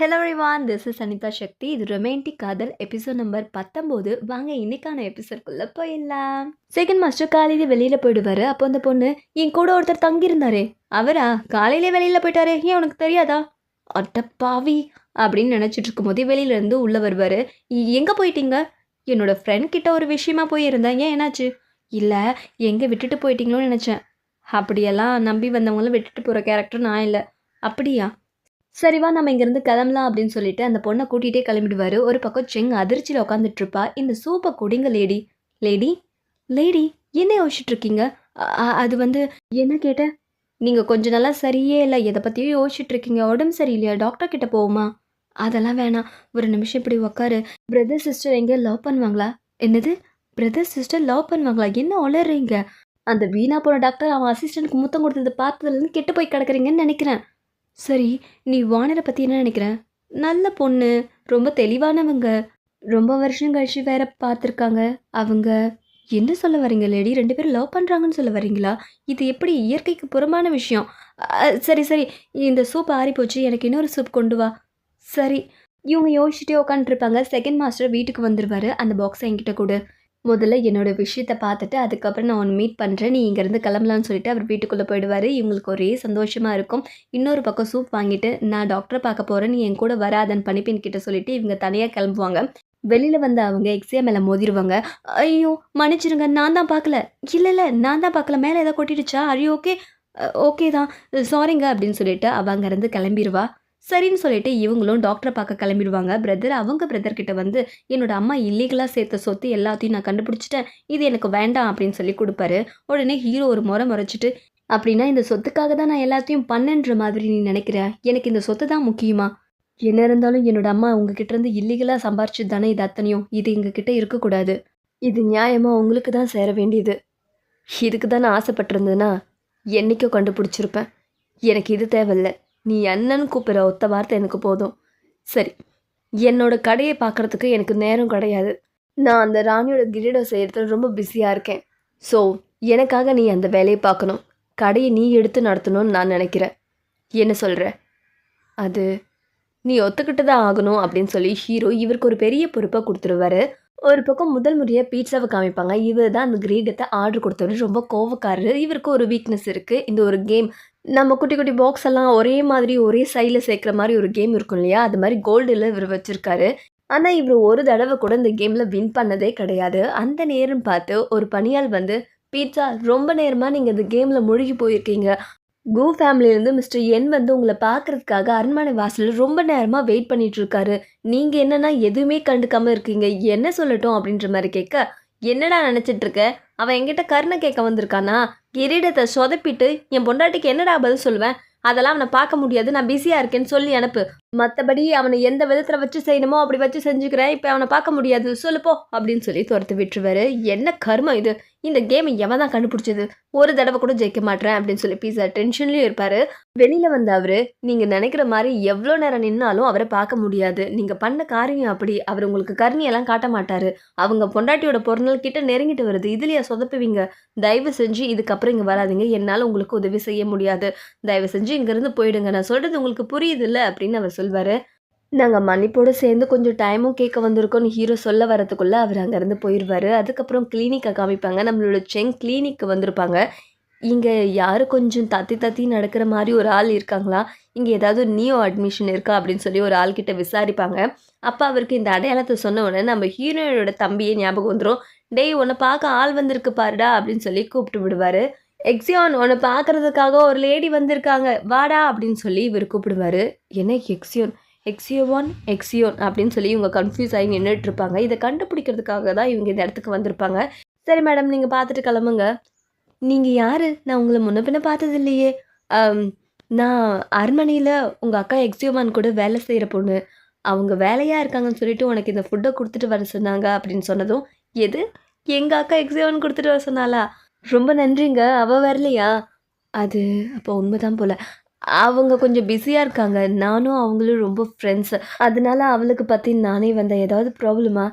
Hello Rivaan this is Anitha Sakthi இது romantic காதல் episode number பத்தொம்போது. வாங்க இன்னைக்கான எபிசோட்குள்ளே போயிடலாம். செகண்ட் மாஸ்டர் காலையில வெளியில் போயிடுவாரு. அப்போ அந்த பொண்ணு என் கூட ஒருத்தர் தங்கியிருந்தாரே. அவரா? காலையிலே வெளியில் போயிட்டாரே. ஏன் உனக்கு தெரியாதா? அட்டப்பாவி அப்படின்னு நினச்சிட்டு இருக்கும்போதே வெளியிலேருந்து உள்ளே வருவார். எங்கே போயிட்டீங்க? என்னோட ஃப்ரெண்ட் கிட்ட ஒரு விஷயமா போயிருந்தேன். ஏன் என்னாச்சு? இல்லை எங்கே விட்டுட்டு போயிட்டீங்களோன்னு நினச்சேன். அப்படியெல்லாம் நம்பி வந்தவங்களும் விட்டுட்டு போகிற கேரக்டர் நான் இல்லை. அப்படியா? சரிவா நம்ம இங்கேருந்து கிளம்பலாம் அப்படின்னு சொல்லிட்டு அந்த பொண்ணை கூட்டிகிட்டே கிளம்பிடுவாரு. ஒரு பக்கம் செங் அதிர்ச்சியில் உட்காந்துட்டு இருப்பா இந்த சூப்பை குடிங்க லேடி. லேடி? லேடி என்ன யோசிச்சுட்டு இருக்கீங்க அது வந்து என்ன கேட்ட? நீங்கள் கொஞ்ச நாளாக சரியே இல்லை. எதை பற்றியும் யோசிச்சுட்டு இருக்கீங்க உடம்பு சரியில்லையா? டாக்டர் கிட்ட போவோமா? அதெல்லாம் வேணாம். ஒரு நிமிஷம் இப்படி உட்காரு பிரதர் சிஸ்டர் எங்கே? லவ் பண்ணுவாங்களா? என்னது? பிரதர் சிஸ்டர் லவ் பண்ணுவாங்களா? என்ன உளறீங்க? அந்த வீணா போன டாக்டர் அவன் அசிஸ்டன்ட்க்கு முத்தம் கொடுத்தது பார்த்ததுலேருந்து கெட்டு போய் கிடக்குறீங்கன்னு நினைக்கிறேன். சரி நீ வானரை பற்றி என்ன நினைக்கிற? நல்ல பொண்ணு ரொம்ப தெளிவானவங்க. ரொம்ப வருஷம் கழிச்சு வேற பார்த்துருக்காங்க அவங்க என்ன சொல்ல வரீங்க லேடி? ரெண்டு பேரும் லவ் பண்ணுறாங்கன்னு சொல்ல வரீங்களா இது எப்படி இயற்கைக்கு புறம்பான விஷயம். சரி சரி இந்த சூப் ஆறி போச்சு எனக்கு இன்னொரு சூப் கொண்டு வா. சரி இவங்க யோசிச்சுட்டே உட்காந்துருப்பாங்க செகண்ட் மாஸ்டர் வீட்டுக்கு வந்துடுவாரு அந்த பாக்ஸை என்கிட்ட கொடு. முதல்ல என்னோட விஷயத்தை பார்த்துட்டு அதுக்கப்புறம் நான் ஒன்று மீட் பண்ணுறேன் நீ இங்கேருந்து கிளம்பலான்னு சொல்லிட்டு அவர் வீட்டுக்குள்ளே போயிடுவார். இவங்களுக்கு ஒரே சந்தோஷமாக இருக்கும். இன்னொரு பக்கம் சூப் வாங்கிட்டு நான் டாக்டரை பார்க்க போகிறேன் நீ என் கூட வராதன் பணிப்பெண் கிட்ட சொல்லிட்டு இவங்க தனியாக கிளம்புவாங்க. வெளியில் வந்து அவங்க எக்ஸியா மேலே மோதிடுவாங்க ஐயோ மன்னிச்சிருங்க. நான் தான் பார்க்கல. இல்லை இல்லை. நான் தான் பார்க்கல. மேலே ஏதோ கொட்டிடுச்சா? அரி ஓகே ஓகே தான். சாரிங்க அப்படின்னு சொல்லிட்டு அவ அங்கேருந்து கிளம்பிடுவா சரின்னு சொல்லிட்டு இவங்களும் டாக்டரை பார்க்க கிளம்பிடுவாங்க. பிரதர் அவங்க பிரதர்கிட்ட வந்து என்னோட அம்மா இல்லீகலாக சேர்த்த சொத்து எல்லாத்தையும் நான் கண்டுபிடிச்சிட்டேன். இது எனக்கு வேண்டாம் அப்படின்னு சொல்லி கொடுப்பாரு. உடனே ஹீரோ ஒரு முறை முறைச்சிட்டு அப்படின்னா இந்த சொத்துக்காக தான் நான் எல்லாத்தையும் பண்ணேன்ற மாதிரி நீ நினைக்கிற? எனக்கு இந்த சொத்து தான் முக்கியமா? என்ன இருந்தாலும் என்னோட அம்மா உங்ககிட்ட இருந்து இல்லீகலாக சம்பாரிச்சு தானே இது அத்தனையும். இது எங்ககிட்ட இருக்கக்கூடாது. இது நியாயமாக உங்களுக்கு தான் சேர வேண்டியது. இதுக்கு தான் நான் ஆசைப்பட்டிருந்தேன்னா என்றைக்கோ கண்டுபிடிச்சிருப்பேன். எனக்கு இது தேவையில்ல. நீ அண்ணன் கூப்பிட்ற ஒத்த வார்த்தை எனக்கு போதும். சரி என்னோட கடையை பார்க்குறதுக்கு எனக்கு நேரம் கிடையாது. நான் அந்த ராணியோட கிரீடம் செய்கிறதுல ரொம்ப பிஸியாக இருக்கேன். ஸோ எனக்காக நீ அந்த வேலையை பார்க்கணும். கடையை நீ எடுத்து நடத்தணும்னு நான் நினைக்கிறேன். என்ன சொல்கிற அது நீ ஒத்துக்கிட்டு தான் ஆகணும் அப்படின்னு சொல்லி ஹீரோ இவருக்கு ஒரு பெரிய பொறுப்பை கொடுத்துருவாரு. ஒரு பக்கம் முதல் முறையாக பீட்சாவை காமிப்பாங்க. இவர் தான் அந்த கிரீடத்தை ஆர்டர் கொடுத்தவர். ரொம்ப கோவக்காரரு. இவருக்கு ஒரு வீக்னஸ் இருக்குது இந்த ஒரு கேம் நம்ம குட்டி குட்டி பாக்ஸ் எல்லாம் ஒரே மாதிரி ஒரே சைடில் சேர்க்குற மாதிரி ஒரு கேம் இருக்கும் இல்லையா? அது மாதிரி கோல்டில் இவர் வச்சுருக்காரு. ஆனால் இவர் ஒரு தடவை கூட இந்த கேமில் வின் பண்ணதே கிடையாது. அந்த நேரம் பார்த்து ஒரு பணியாள் வந்து பீட்சா ரொம்ப நேரமாக நீங்கள் இந்த கேமில் மூழ்கி போயிருக்கீங்க. கோ ஃபேமிலியிலேருந்து மிஸ்டர் என் வந்து உங்களை பார்க்கறதுக்காக அரண்மனை வாசலில் ரொம்ப நேரமாக வெயிட் பண்ணிகிட்ருக்காரு நீங்கள் என்னென்னா எதுவுமே கண்டுக்காமல் இருக்கீங்க. என்ன சொல்லட்டும்? அப்படின்ற மாதிரி கேட்க என்னடா நினச்சிட்ருக்க அவன் என்கிட்ட கருணை கேட்க வந்திருக்கானா? கிரீடத்தை சொதப்பிட்டு என் பொண்டாட்டிக்கு என்னடா பதில் சொல்லுவேன் அதெல்லாம் அவனை பார்க்க முடியாது. நான் பிஸியாக இருக்கேன்னு சொல்லி அனுப்பு. மற்றபடி அவனை எந்த விதத்தில் வச்சு செய்யணுமோ அப்படி வச்சு செஞ்சுக்கிறேன். இப்போ அவனை பார்க்க முடியாது. சொல்லுப்போ அப்படின்னு சொல்லி துரத்து விட்டுருவாரு. என்ன கர்மம் இது? இந்த கேமை எவன் தான் கண்டுபிடிச்சது? ஒரு தடவை கூட ஜெயிக்க மாட்டேன் அப்படின்னு சொல்லி பீஸா டென்ஷன்லேயும் இருப்பார். வெளியில் வந்த அவர் நீங்கள் நினைக்கிற மாதிரி எவ்வளோ நேரம் நின்னாலும் அவரை பார்க்க முடியாது. நீங்கள் பண்ண காரியம் அப்படி. அவர் உங்களுக்கு கருணியெல்லாம் காட்ட மாட்டார். அவங்க பொண்டாட்டியோட பொருள் கிட்ட நெருங்கிட்டு வருது. இதுலையா சொதப்புவீங்க? தயவு செஞ்சு இதுக்கப்புறம் இங்கே வராதீங்க. என்னால் உங்களுக்கு உதவி செய்ய முடியாது. தயவு செஞ்சு இங்கேருந்து போயிடுங்க. நான் சொல்கிறது உங்களுக்கு புரியுது இல்லை அப்படின்னு அவர் சொல்வார். நாங்கள் மன்னிப்போடு சேர்ந்து கொஞ்சம் டைமும் கேட்க வந்திருக்கோம்னு ஹீரோ சொல்ல வரதுக்குள்ளே அவர் அங்கேருந்து போயிடுவார். அதுக்கப்புறம் கிளினிக்கை காமிப்பாங்க. நம்மளோட செங் கிளினிக்கு வந்திருப்பாங்க. இங்கே யார் கொஞ்சம் தத்தி தத்தி நடக்கிற மாதிரி ஒரு ஆள் இருக்காங்களா? இங்கே ஏதாவது நியூ அட்மிஷன் இருக்கா? அப்படின்னு சொல்லி ஒரு ஆள்கிட்ட விசாரிப்பாங்க. அப்போ அவருக்கு இந்த அடையாளத்தை சொன்ன உடனே நம்ம ஹீரோயினோட தம்பியே ஞாபகம் வந்துடும் டேய் உன்னை பார்க்க ஆள் வந்திருக்கு பாருடா அப்படின்னு சொல்லி கூப்பிட்டு விடுவார். எக்ஸியான் உன்னை பார்க்கறதுக்காக ஒரு லேடி வந்திருக்காங்க. வாடா அப்படின்னு சொல்லி இவர் கூப்பிடுவாரு. என்ன எக்ஸியோன் எக்ஸியோவான் எக்ஸியோன் அப்படின்னு சொல்லி இவங்க கன்ஃபியூஸ் ஆகி நின்றுட்டு இருப்பாங்க. இதை கண்டுபிடிக்கிறதுக்காக தான் இவங்க இந்த இடத்துக்கு வந்திருப்பாங்க. சரி மேடம் நீங்கள் பார்த்துட்டு கிளம்புங்க. நீங்கள் யார்? நான் உங்களை முன்ன பின்ன பார்த்தது இல்லையே. நான் அரண்மனையில் உங்கள் அக்கா எக்ஸியோவான் கூட வேலை செய்கிற பொண்ணு. அவங்க வேலையாக இருக்காங்கன்னு சொல்லிட்டு உனக்கு இந்த ஃபுட்டை கொடுத்துட்டு வர சொன்னாங்க. அப்படின்னு சொன்னதும் எது? எங்கள் அக்கா எக்ஸியோவான் கொடுத்துட்டு வர சொன்னாலா ரொம்ப நன்றிங்க. அவள் வரலையா? அது அப்போ உண்மைதான் போல. அவங்க கொஞ்சம் பிஸியாக இருக்காங்க. நானும் அவங்களும் ரொம்ப ஃப்ரெண்ட்ஸு அதனால அவளுக்கு பற்றி நானே வந்தேன். ஏதாவது ப்ராப்ளமா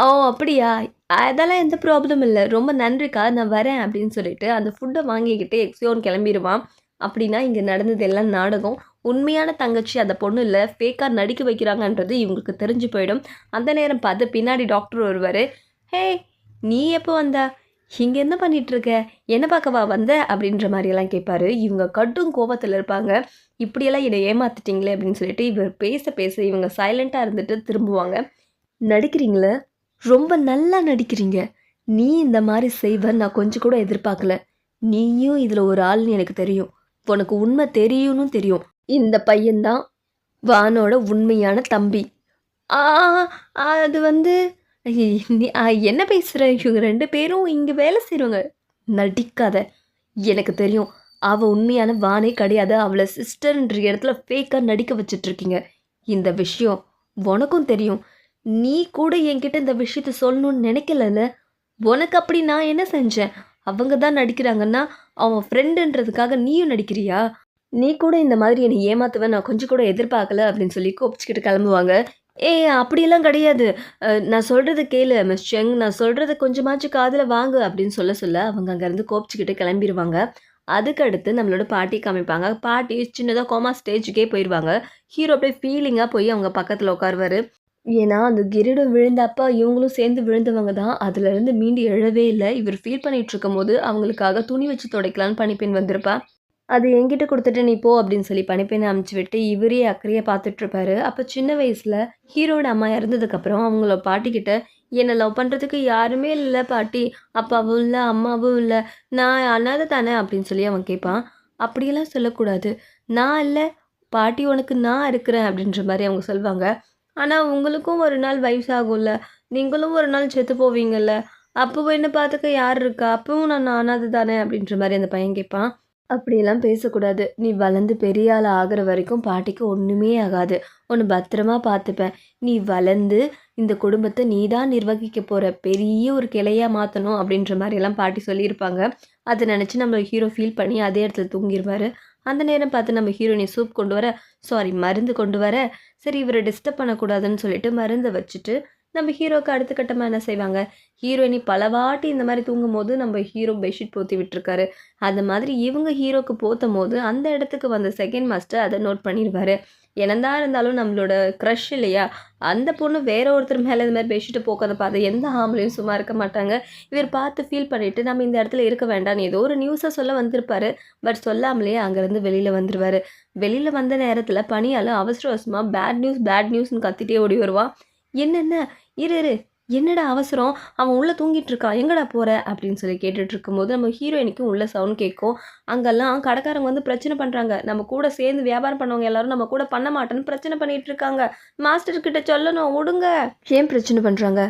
ஓ அப்படியா? அதெல்லாம் எந்த ப்ராப்ளம் இல்லை. ரொம்ப நன்றிக்கா. நான் வரேன் அப்படின்னு சொல்லிட்டு அந்த ஃபுட்டை வாங்கிக்கிட்டு எக்ஸியோன் கிளம்பிடுவான். அப்படின்னா இங்கே நடந்தது எல்லாம் நாடகம். உண்மையான தங்கச்சி அந்த பொண்ணு இல்லை. ஃபேக்காக நடிக்க வைக்கிறாங்கன்றது இவங்களுக்கு தெரிஞ்சு போயிடும். அந்த நேரம் பார்த்து பின்னாடி டாக்டர் வருவார் ஹே நீ எப்போ வந்தா? இங்கே என்ன பண்ணிகிட்ருக்க என்ன பார்க்கவா வந்த? அப்படின்ற மாதிரியெல்லாம் கேட்பாரு. இவங்க கட்டும் கோபத்தில் இருப்பாங்க. இப்படியெல்லாம் என்னை ஏமாத்திட்டீங்களே அப்படின்னு சொல்லிட்டு இவர் பேச பேச இவங்க சைலண்ட்டாக இருந்துட்டு திரும்புவாங்க. நடிக்கிறீங்களே? ரொம்ப நல்லா நடிக்கிறீங்க. நீ இந்த மாதிரி செய்வ நான் கொஞ்சம் கூட எதிர்பார்க்கல. நீயும் இதில் ஒரு ஆள்னு எனக்கு தெரியும். உனக்கு உண்மை தெரியும்னு தெரியும். இந்த பையன்தான் வானோட உண்மையான தம்பி. அது வந்து நீ ஆ, என்ன பேசுகிற இவங்க ரெண்டு பேரும் இங்கே வேலை செய்கிறவங்க நடிக்காத. எனக்கு தெரியும் அவள் உண்மையான வானே கிடையாது. அவளை சிஸ்டர்ன்ற இடத்துல ஃபேக்காக நடிக்க வச்சிட்ருக்கீங்க. இந்த விஷயம் உனக்கும் தெரியும். நீ கூட என்கிட்ட இந்த விஷயத்த சொல்லணும்னு நினைக்கலல்ல? உனக்கு அப்படி நான் என்ன செஞ்சேன்? அவங்க தான் நடிக்கிறாங்கன்னா அவன் ஃப்ரெண்டுன்றதுக்காக நீயும் நடிக்கிறியா? நீ கூட இந்த மாதிரி என்னை ஏமாத்துவேன் நான் கொஞ்சம் கூட எதிர்பார்க்கல அப்படின்னு சொல்லி கோபிச்சுக்கிட்டு கிளம்புவாங்க. ஏய் அப்படியெல்லாம் கிடையாது. நான் சொல்கிறது கேளு மிஸ் செங். நான் சொல்கிறது கொஞ்சமாச்சும் காதில் வாங்கு அப்படின்னு சொல்ல சொல்ல அவங்க அங்கேருந்து கோபிச்சுக்கிட்டு கிளம்பிடுவாங்க அதுக்கு அடுத்து நம்மளோட பாட்டி காமிப்பாங்க. பாட்டி சின்னதாக கோமா ஸ்டேஜுக்கே போயிடுவாங்க ஹீரோ அப்படியே ஃபீலிங்காக போய் அவங்க பக்கத்தில் உட்காருவாரு. ஏன்னா அந்த கிரீடம் விழுந்தப்ப இவங்களும் சேர்ந்து விழுந்தவங்க தான். அதுலேருந்து மீண்டு எழவே இல்லை. இவர் ஃபீல் பண்ணிகிட்டு இருக்கும் போது அவங்களுக்காக துணி வச்சு துடைக்கலான்னு பனிப்பெண் வந்திருப்பா. அது என்கிட்ட கொடுத்துட்டு நீ போ அப்படின்னு சொல்லி பனிப்பெண்ணை அமுச்சு விட்டு இவரே அக்கறையை பார்த்துட்டு இருப்பாரு அப்போ சின்ன வயசில் ஹீரோட அம்மா இறந்ததுக்கப்புறம் அவங்கள பாட்டிக்கிட்ட என்னை லவ் பண்ணுறதுக்கு யாருமே இல்லை பாட்டி. அப்பாவும் இல்லை அம்மாவும் இல்லை. நான் அனாதை தானே? அப்படின்னு சொல்லி அவன் கேட்பான் அப்படியெல்லாம் சொல்லக்கூடாது. நான் இல்லை. பாட்டி உனக்கு நான் இருக்கிறேன். அப்படின்ற மாதிரி அவங்க சொல்லுவாங்க ஆனால் உங்களுக்கும் ஒரு நாள் வயசாகும்ல நீங்களும் ஒரு நாள் செத்து போவீங்கல்ல. அப்போ என்ன பார்த்துக்க யார் இருக்கா? அப்பவும் நான் அனாதை தானே? அப்படின்ற மாதிரி அந்த பையன் கேட்பான் அப்படியெல்லாம் பேசக்கூடாது. நீ வளர்ந்து பெரிய ஆள் ஆகிற வரைக்கும் பாட்டிக்கு ஒன்றுமே ஆகாது. உன்னை பத்திரமா பார்த்துப்பேன். நீ வளர்ந்து இந்த குடும்பத்தை நீ தான் நிர்வகிக்க போகிற பெரிய ஒரு கிளையாக மாற்றணும் அப்படின்ற மாதிரியெல்லாம் பாட்டி சொல்லியிருப்பாங்க. அதை நினச்சி நம்ம ஹீரோ ஃபீல் பண்ணி அதே இடத்துல தூங்கிடுவார் அந்த நேரம் பார்த்து நம்ம ஹீரோயினை சூப் கொண்டு வர சாரி மருந்து கொண்டு வர சரி இவரை டிஸ்டர்ப் பண்ணக்கூடாதுன்னு சொல்லிட்டு மருந்தை வச்சுட்டு நம்ம ஹீரோக்கு அடுத்த கட்டமாக என்ன செய்வாங்க? ஹீரோயினி பலவாட்டி இந்த மாதிரி தூங்கும் போது நம்ம ஹீரோ பெட்ஷீட் போத்தி விட்டுருக்காரு. அந்த மாதிரி இவங்க ஹீரோக்கு போத்தும் போது அந்த இடத்துக்கு வந்த செகண்ட் மாஸ்டர் அதை நோட் பண்ணிடுவார் என்னதான் இருந்தாலும் நம்மளோட க்ரஷ் இல்லையா? அந்த பொண்ணு வேற ஒருத்தர் மேலே இந்த மாதிரி பெட்ஷீட்டை போக்கிறத பார்த்து எந்த ஆம்பளையும் சும்மா இருக்க மாட்டாங்க. இவர் பார்த்து ஃபீல் பண்ணிவிட்டு நம்ம இந்த இடத்துல இருக்க வேண்டாம்னு ஏதோ ஒரு நியூஸை சொல்ல வந்திருப்பாரு. பட் சொல்லாமலேயே அங்கேருந்து வெளியில் வந்துடுவார் வெளியில் வந்த நேரத்தில் பணியால் அவசர அவசரமாக பேட் நியூஸ் பேட் நியூஸ்னு கத்திட்டே ஓடி வருவான். என்னென்ன? இரு இரு. என்னடா அவசரம்? அவன் உள்ளே தூங்கிட்டு இருக்கான் எங்கடா போகிற அப்படின்னு சொல்லி கேட்டுட்டு இருக்கும்போது நம்ம ஹீரோயினுக்கும் உள்ள சவுண்ட் கேட்கும். அங்கெல்லாம் கடைக்காரங்க வந்து பிரச்சனை பண்ணுறாங்க நம்ம கூட சேர்ந்து வியாபாரம் பண்ணவங்க எல்லாரும் நம்ம கூட பண்ண மாட்டேன்னு பிரச்சனை பண்ணிட்டு இருக்காங்க மாஸ்டர்கிட்ட சொல்லணும். விடுங்க ஏன் பிரச்சனை பண்ணுறாங்க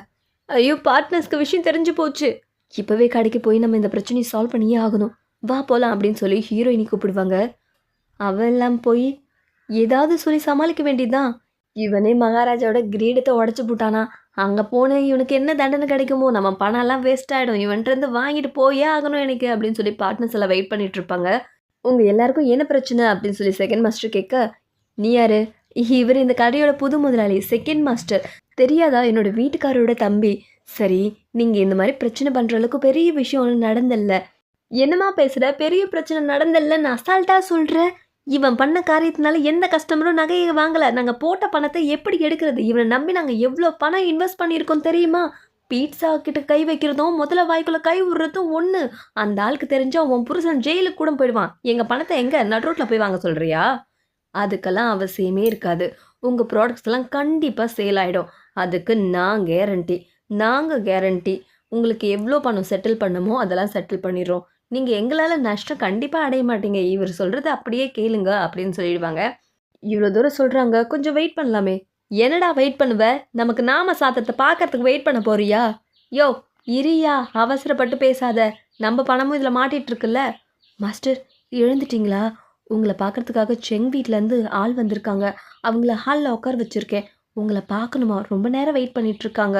ஐயோ பார்ட்னர்ஸ்க்கு விஷயம் தெரிஞ்சு போச்சு. இப்போவே கடைக்கு போய் நம்ம இந்த பிரச்சனையை சால்வ் பண்ணியே ஆகணும். வா போகலாம் அப்படின்னு சொல்லி ஹீரோயினி கூப்பிடுவாங்க. அவெல்லாம் போய் ஏதாவது சொல்லி சமாளிக்க வேண்டியதுதான். இவனே மகாராஜாவோட கிரீடத்தை உடச்சி போட்டானா? அங்கே போனேன் இவனுக்கு என்ன தண்டனை கிடைக்குமோ? நம்ம பணம்லாம் வேஸ்ட் ஆகிடும் இவன்கிட்ட வாங்கிட்டு போயே ஆகணும் எனக்கு அப்படின்னு சொல்லி பார்ட்னர்ஸ் எல்லாம் வெயிட் பண்ணிட்டு இருப்பாங்க. உங்கள் எல்லாருக்கும் என்ன பிரச்சனை அப்படின்னு சொல்லி செகண்ட் மாஸ்டர் கேட்க நீ யாரு? இவர் இந்த கடையோட புது முதலாளி செகண்ட் மாஸ்டர் தெரியாதா? என்னோட வீட்டுக்காரோட தம்பி. சரி நீங்கள் இந்த மாதிரி பிரச்சனை பண்ணுற அளவுக்கு பெரிய விஷயம் ஒன்றும் நடந்தல்ல. என்னம்மா பேசுகிற பெரிய பிரச்சனை நடந்தல்லன்னு அசால்ட்டாக சொல்கிறேன் இவன் பண்ண காரியத்தினால எந்த கஸ்டமரும் நகையை வாங்கலை. நாங்கள் போட்ட பணத்தை எப்படி எடுக்கிறது? இவனை நம்பி நாங்கள் எவ்வளோ பணம் இன்வெஸ்ட் பண்ணியிருக்கோம் தெரியுமா? பீட்சா கிட்ட கை வைக்கிறதும் முதல்ல வாய்க்குள்ள கை விடுறதும் ஒன்று அந்த ஆளுக்கு தெரிஞ்சா உன் புருஷன் ஜெயிலுக்கு கூட போயிடுவான். எங்கள் பணத்தை எங்கே? நடுரோட்டில் போய் வாங்க சொல்கிறியா அதுக்கெல்லாம் அவசியமே இருக்காது. உங்கள் ப்ராடக்ட்ஸ் எல்லாம் கண்டிப்பாக சேல் ஆகிடும் அதுக்கு நான் கேரண்டி நாங்கள் கேரண்டி உங்களுக்கு எவ்வளோ பணம் செட்டில் பண்ணுமோ அதெல்லாம் செட்டில் பண்ணிடுறோம். நீங்கள் எங்களால் நஷ்டம் கண்டிப்பாக அடைய மாட்டீங்க. இவர் சொல்கிறது அப்படியே கேளுங்க அப்படின்னு சொல்லிடுவாங்க. இவ்வளோ தூரம் சொல்கிறாங்க கொஞ்சம் வெயிட் பண்ணலாமே. என்னடா வெயிட் பண்ணுவ? நமக்கு நாம சாத்தத்தை பார்க்கறதுக்கு வெயிட் பண்ண போறியா? யோ இரியா அவசரப்பட்டு பேசாத. நம்ம பணமும் இதில் மாட்டிகிட்ருக்குல்ல மாஸ்டர் எழுந்துட்டீங்களா? உங்களை பார்க்கறதுக்காக செங் வீட்டிலேருந்து ஆள் வந்திருக்காங்க. அவங்கள ஹாலில் உட்கார வச்சுருக்கேன். உங்களை பார்க்கணுமா? ரொம்ப நேரம் வெயிட் பண்ணிகிட்ருக்காங்க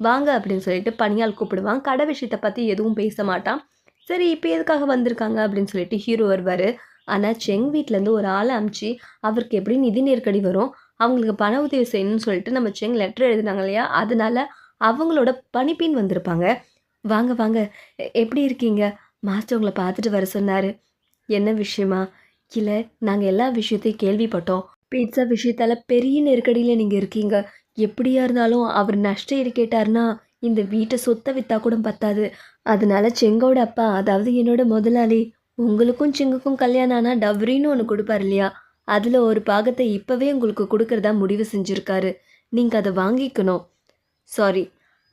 வாங்க அப்படின்னு சொல்லிட்டு பணியால் கூப்பிடுவான். கடை விஷயத்தை பற்றி எதுவும் பேச மாட்டான். சரி இப்போ எதுக்காக வந்திருக்காங்க? அப்படின்னு சொல்லிட்டு ஹீரோ வருவார். ஆனால் செங் வீட்டிலேருந்து ஒரு ஆளை அமுச்சு அவருக்கு எப்படி நிதி நெருக்கடி வரும்? அவங்களுக்கு பண உதவி செய்யணும்னு சொல்லிட்டு நம்ம செங் லெட்டர் எழுதினாங்க இல்லையா? அதனால அவங்களோட பணிப்பின் வந்திருப்பாங்க. வாங்க வாங்க. எப்படி இருக்கீங்க? மாஸ்டர் உங்களை பார்த்துட்டு வர சொன்னார். என்ன விஷயமா? இல்லை நாங்கள் எல்லா விஷயத்தையும் கேள்விப்பட்டோம். பீட்சா விஷயத்தால் பெரிய நெருக்கடியில் நீங்கள் இருக்கீங்க. எப்படியா இருந்தாலும் அவர் நஷ்ட ஈடு கேட்டார்னா இந்த வீட்டை சொத்தை விற்றா கூட பத்தாது. அதனால செங்கோட அப்பா அதாவது என்னோட முதலாளி உங்களுக்கும் செங்குக்கும் கல்யாணம் ஆனால் டவ்ரின்னு ஒன்று கொடுப்பார் இல்லையா? அதில் ஒரு பாகத்தை இப்போவே உங்களுக்கு கொடுக்கறதா முடிவு செஞ்சுருக்காரு. நீங்கள் அதை வாங்கிக்கணும். சாரி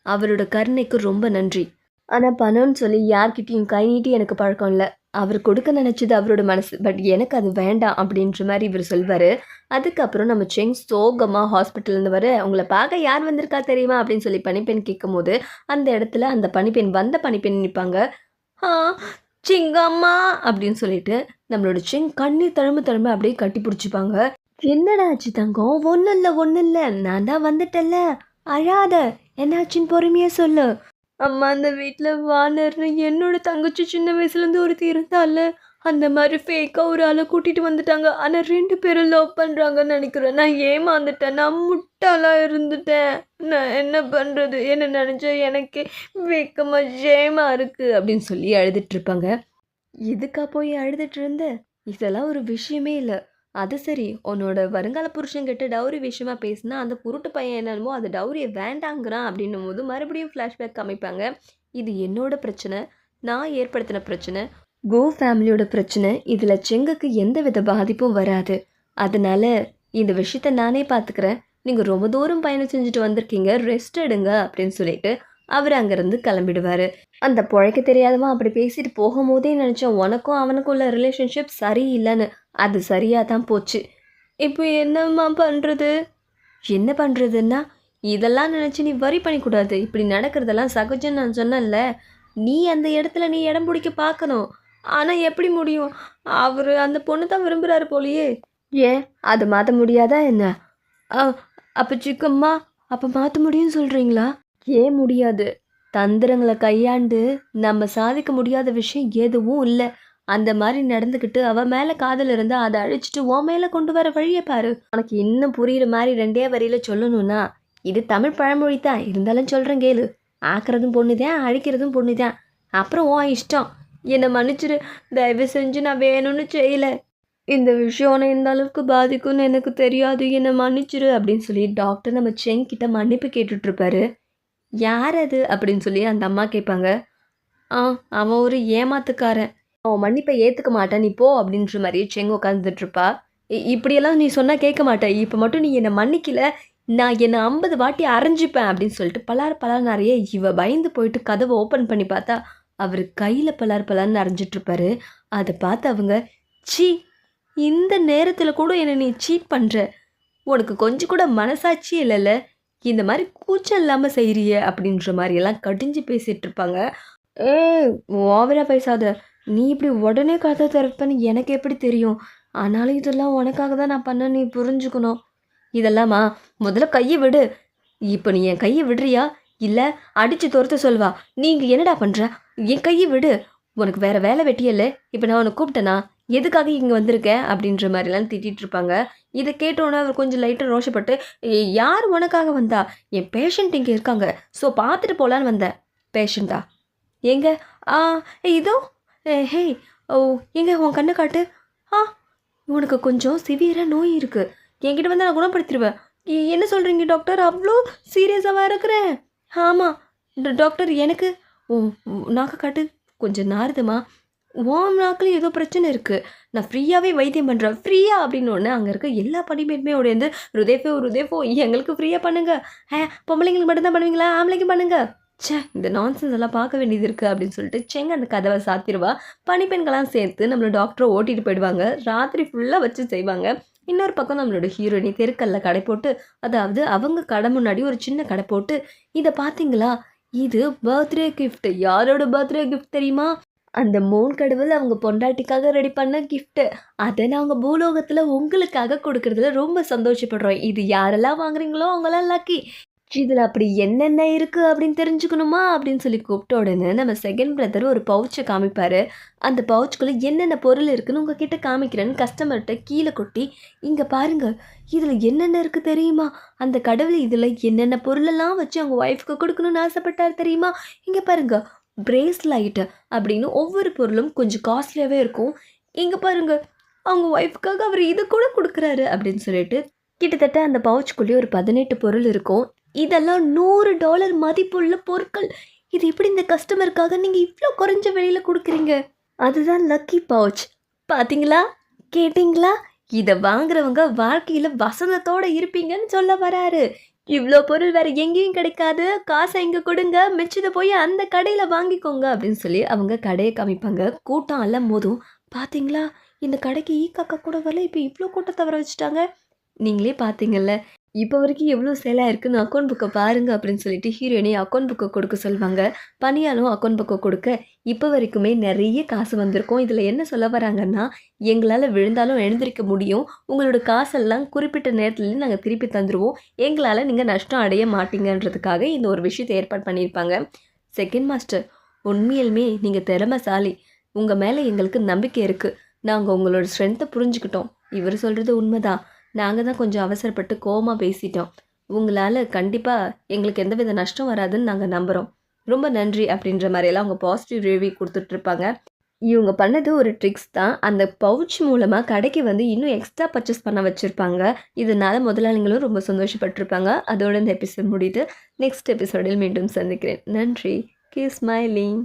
அவரோட கருணைக்கு ரொம்ப நன்றி. ஆனால் பணம்னு சொல்லி யார்கிட்டயும் கை நீட்டி எனக்கு பழக்கம் இல்லை. அவர் கொடுக்க நினச்சது அவரோட மனசு. பட் எனக்கு அது வேண்டாம் அப்படின்ற மாதிரி இவர் சொல்வார். அதுக்கப்புறம் நம்ம செங் சோகமாக ஹாஸ்பிட்டல்லேருந்து வர உங்களை பார்க்க யார் வந்திருக்கா தெரியுமா? அப்படின்னு சொல்லி பனிப்பெண் கேட்கும்போது அந்த இடத்துல அந்த பனிப்பெண் வந்த பனிப்பெண் நிற்பாங்க ஆ சிங்கம்மா அப்படின்னு சொல்லிட்டு நம்மளோட செங் கண்ணீர் தழும்பு தழும்பு அப்படியே கட்டி பிடிச்சிப்பாங்க. என்னடா ஆச்சு தங்கம்? ஒன்றும் இல்லை ஒன்றும் இல்லை. நான் தான் வந்துட்டேன்ல. அழாத. என்னாச்சுன்னு பொறுமையாக சொல்லு. அம்மா அந்த வீட்டில் வானர்னு என்னோட தங்கச்சி சின்ன வயசுலேருந்து ஒருத்தி இருந்தால அந்த மாதிரி ஃபேக்காக ஒரு ஆளை கூட்டிகிட்டு வந்துட்டாங்க. ஆனால் ரெண்டு பேரும் லவ் பண்ணுறாங்கன்னு நினைக்கிறேன். நான் ஏமாந்துட்டேன். நான் முட்டாளாக இருந்துட்டேன். நான் என்ன பண்ணுறது என்ன நினச்சா எனக்கே வெக்கமாக ஜேமாக இருக்குது அப்படின்னு சொல்லி அழுதுட்டு இருப்பாங்க. இதுக்கா போய் அழுதுட்டு இருந்த? இதெல்லாம் ஒரு விஷயமே இல்லை. அது சரி. உன்னோட வருங்கால புருஷன்கிட்ட டவுரி விஷயமா பேசினா அந்த குருட்டு பையன் என்னமோ அது டவுரியை வேண்டாங்கிறான் அப்படின்னும் போது மறுபடியும் ஃப்ளாஷ்பேக் காமிப்பாங்க. இது என்னோட பிரச்சனை நான் ஏற்படுத்தின பிரச்சனை கோ ஃபேமிலியோட பிரச்சனை இதில் செங்குக்கு எந்த வித பாதிப்பும் வராது. அதனால இந்த விஷயத்த நானே பார்த்துக்கிறேன் நீங்கள் ரொம்ப தூரம் பயணம் செஞ்சுட்டு வந்திருக்கீங்க ரெஸ்ட் எடுங்க அப்படின்னு சொல்லிட்டு அவர் அங்கேருந்து கிளம்பிடுவார். அந்த புழைக்க தெரியாதவன் அப்படி பேசிட்டு போகும்போதே நினச்சேன் உனக்கும் அவனுக்கும் உள்ள ரிலேஷன்ஷிப் சரியில்லைன்னு. அது சரியாக தான் போச்சு. இப்போ என்னம்மா பண்ணுறது என்ன பண்ணுறதுன்னா இதெல்லாம் நினச்சி நீ வரி பண்ணிக்கூடாது. இப்படி நடக்கிறதெல்லாம் சகஜம் நான் சொன்னேன்ல. நீ அந்த இடத்துல நீ இடம் பிடிக்க பார்க்கணும். ஆனால் எப்படி முடியும்? அவர் அந்த பொண்ணு தான் விரும்புகிறாரு போலியே. ஏன்? அது மாற்ற முடியாதா என்ன? ஆ அப்போ சிக்கம்மா அப்போ மாற்ற முடியும்னு சொல்கிறீங்களா ஏன் முடியாது? தந்திரங்களை கையாண்டு நம்ம சாதிக்க முடியாத விஷயம் எதுவும் இல்லை. அந்த மாதிரி நடந்துக்கிட்டு அவ மேலே காதல் இருந்தா அதை அழிச்சிட்டு உன் மேலே கொண்டு வர வழியை பாரு. உனக்கு இன்னும் புரியுற மாதிரி ரெண்டே வரியில சொல்லணும்னா இது தமிழ் பழமொழி தான். இருந்தாலும் சொல்கிறேன் கேளு. ஆக்குறதும் பொண்ணு தான் அழிக்கிறதும் பொண்ணு தான் அப்புறம் உன் இஷ்டம். என்னை மன்னிச்சிரு. தயவு செஞ்சு நான் வேணும்னு செய்யல. இந்த விஷயம் உன்னை இந்த அளவுக்கு பாதிக்கும்னு எனக்கு தெரியாது. என்னை மன்னிச்சிரு அப்படின்னு சொல்லி டாக்டர் நம்ம செங் கிட்ட மன்னிப்பு கேட்டுட்டு இருப்பாரு யார் அது அப்படின்னு சொல்லி அந்த அம்மா கேட்பாங்க. ஆ அவன் ஒரு ஏமாத்துக்காரன். அவன் மன்னிப்பை ஏற்றுக்க மாட்டேன் நீ போ அப்படின்ற மாதிரியே செங் உட்காந்துட்ருப்பா இ- இப்படியெல்லாம் நீ சொன்னால் கேட்க மாட்டேன். இப்போ மட்டும் நீ என்னை மன்னிக்கல. நான் என்னை ஐம்பது வாட்டி அரைஞ்சிப்பேன் அப்படின்னு சொல்லிட்டு பலார் பலார் நிறைய இவ பயந்து போயிட்டு கதவை ஓப்பன் பண்ணி பார்த்தா அவர் கையில் பலார் பலார்னு அரைஞ்சிட்ருப்பாரு அதை பார்த்து அவங்க சீ இந்த நேரத்தில் கூட என்னை நீ சீட் பண்ணுற உனக்கு கொஞ்சம் கூட மனசாட்சியே இல்லைல்ல. இந்த மாதிரி கூச்சம் இல்லாமல் செய்கிறிய அப்படின்ற மாதிரியெல்லாம் கடிஞ்சு பேசிகிட்டு இருப்பாங்க ஏ ஓவரா பேசாத. நீ இப்படி உடனே கதை திறப்பேன்னு எனக்கு எப்படி தெரியும்? ஆனாலும் இதெல்லாம் உனக்காக தான் நான் பண்ண நீ புரிஞ்சுக்கணும். இதெல்லாமா? முதல்ல கையை விடு. இப்போ நீ என் கையை விடுறியா? இல்லை அடித்து துரத்த சொல்வா. நீங்கள் என்னடா பண்ணுற என் கையை விடு. உனக்கு வேறு வேலை வெட்டியல்ல? இப்போ நான் உன்னை கூப்பிட்டேனா? எதுக்காக இங்கே வந்திருக்கேன் அப்படின்ற மாதிரிலாம் திட்டிகிட்டு இருப்பாங்க. இதை கேட்டோன்னே அவர் கொஞ்சம் லைட்டாக ரோஷப்பட்டு யார் உனக்காக வந்தா? என் பேஷண்ட் இங்கே இருக்காங்க. ஸோ பார்த்துட்டு போகலான்னு வந்தேன். பேஷண்ட்டா எங்க? ஆ இதோ ஹே ஓ எங்க உன் கண்ணை காட்டு? ஆ உனக்கு கொஞ்சம் சிவியராக நோய் இருக்குது என்கிட்ட வந்து நான் குணப்படுத்திடுவேன் என்ன சொல்கிறீங்க டாக்டர்? அவ்வளோ சீரியஸாக இருக்கிறேன். ஆமாம் டாக்டர் எனக்கு ஓ நாக்க காட்டு. கொஞ்சம் நாறுதுமா? ஓம் நாக்கில் ஏதோ பிரச்சனை இருக்குது நான் ஃப்ரீயாகவே வைத்தியம் பண்ணுறேன் ஃப்ரீயா அப்படின்னு ஒன்று அங்கே இருக்க எல்லா பணிபேருமே உடையந்து ருதேஃபோ ருதேஃபோ எங்களுக்கு ஃப்ரீயாக பண்ணுங்கள் ஆ பொம்பளைங்களுக்கு மட்டும்தான் பண்ணுவீங்களா? ஆம்பளைக்கு பண்ணுங்கள் ச்சே இந்த நான்சென்ஸ் எல்லாம் பார்க்க வேண்டியது இருக்குது அப்படின்னு சொல்லிட்டு செங்க அந்த கதவை சாத்திடுவா. பணிப்பெண்களாம் சேர்த்து நம்மளோட டாக்டரை ஓட்டிட்டு போயிடுவாங்க. ராத்திரி ஃபுல்லாக வச்சு செய்வாங்க. இன்னொரு பக்கம் நம்மளோட ஹீரோயினி தெருக்கல்ல கடை போட்டு அதாவது அவங்க கடை முன்னாடி ஒரு சின்ன கடை போட்டு இதை பார்த்தீங்களா? இது பர்த்டே கிஃப்ட் யாரோட பர்த்டே கிஃப்ட் தெரியுமா? அந்த மூன் கடவுள் அவங்க பொண்டாட்டிக்காக ரெடி பண்ண கிஃப்ட்டு அதை நாங்கள் பூலோகத்தில் உங்களுக்காக கொடுக்கறதுல ரொம்ப சந்தோஷப்படுறோம். இது யாரெல்லாம் வாங்குறீங்களோ அவங்களாம் லக்கி இதில் அப்படி என்னென்ன இருக்குது அப்படின்னு தெரிஞ்சுக்கணுமா அப்படின்னு சொல்லி கூப்பிட்ட உடனே நம்ம செகண்ட் பிரதர் ஒரு பவுச்சை காமிப்பார். அந்த பவுச்சுக்குள்ளே என்னென்ன பொருள் இருக்குன்னு கிட்டே காமிக்கிறேன்னு கஸ்டமர்கிட்ட கீழே கொட்டி இங்கே பாருங்கள் இதில் என்னென்ன இருக்குது தெரியுமா? அந்த கடவுள் இதில் என்னென்ன பொருளெல்லாம் வச்சு அவங்க ஒய்ஃப்க்கு கொடுக்கணும்னு ஆசைப்பட்டார் தெரியுமா? இங்கே பாருங்க பிரேஸ்லைட்டு அப்படின்னு ஒவ்வொரு பொருளும் கொஞ்சம் காஸ்ட்லியாகவே இருக்கும். இங்கே பாருங்கள் அவங்க ஒய்ஃப்க்காக அவர் இது கூட கொடுக்குறாரு. அப்படின்னு சொல்லிட்டு கிட்டத்தட்ட அந்த பவுச்சுக்குள்ளேயே ஒரு பதினெட்டு பொருள் இருக்கும். இதெல்லாம் நூறு டாலர் மதிப்புள்ள பொருட்கள். இது எப்படி இந்த கஸ்டமருக்காக நீங்கள் இவ்வளோ குறைஞ்ச விலையில் கொடுக்குறீங்க? அதுதான் லக்கி பவுச். பார்த்தீங்களா கேட்டிங்களா? இதை வாங்குறவங்க வாழ்க்கையில் வசந்தத்தோடு இருப்பீங்கன்னு சொல்ல வராரு. இவ்வளோ பொருள் வேறு எங்கேயும் கிடைக்காது. காசை இங்கே கொடுங்க. மிச்சத்தை போய் அந்த கடையில் வாங்கிக்கோங்க அப்படின்னு சொல்லி அவங்க கடையை காமிப்பாங்க. கூட்டம் எல்லாம் போதும் பார்த்தீங்களா இந்த கடைக்கு ஈ காக்கா கூட வரல. இப்போ இவ்வளோ கூட்டத்தை வர வச்சுட்டாங்க. நீங்களே பார்த்தீங்கல்ல இப்போ வரைக்கும் எவ்வளோ சேலாக இருக்குன்னு அக்கௌண்ட் புக்கை பாருங்க அப்படின்னு சொல்லிட்டு ஹீரோயினே அக்கௌண்ட் புக்கை கொடுக்க சொல்லுவாங்க பணியாலும் அக்கௌண்ட் புக்கை கொடுக்க இப்போ வரைக்குமே நிறைய காசு வந்திருக்கும். இதில் என்ன சொல்ல வராங்கன்னா எங்களால் விழுந்தாலும் எழுந்திருக்க முடியும். உங்களோட காசெல்லாம் குறிப்பிட்ட நேரத்துலேயும் நாங்கள் திருப்பி தந்துடுவோம் எங்களால் நீங்கள் நஷ்டம் அடைய மாட்டீங்கன்றதுக்காக இந்த ஒரு விஷயத்தை ஏற்பாடு பண்ணியிருப்பாங்க. செகண்ட் மாஸ்டர் உண்மையிலுமே நீங்கள் திறமைசாலி. உங்கள் மேலே எங்களுக்கு நம்பிக்கை இருக்குது நாங்கள் உங்களோட ஸ்ட்ரென்த்தை புரிஞ்சுக்கிட்டோம். இவர் சொல்கிறது உண்மைதான். நாங்கள் தான் கொஞ்சம் அவசரப்பட்டு கோவமா பேசிட்டோம். உங்களால் கண்டிப்பாக எங்களுக்கு எந்தவித நஷ்டம் வராதுன்னு நாங்கள் நம்புகிறோம் ரொம்ப நன்றி அப்படின்ற மாதிரியெல்லாம் அவங்க பாசிட்டிவ் ரிவ்யூ கொடுத்துட்ருப்பாங்க இவங்க பண்ணது ஒரு ட்ரிக்ஸ் தான். அந்த பவுச் மூலமாக கடைக்கு வந்து இன்னும் எக்ஸ்ட்ரா பர்ச்சேஸ் பண்ண வச்சுருப்பாங்க. இதனால் முதலாளிகளும் ரொம்ப சந்தோஷப்பட்டிருப்பாங்க. அதோட இந்த எபிசோட் முடியுது. நெக்ஸ்ட் எபிசோடில் மீண்டும் சந்திக்கிறேன். நன்றி. Key smiling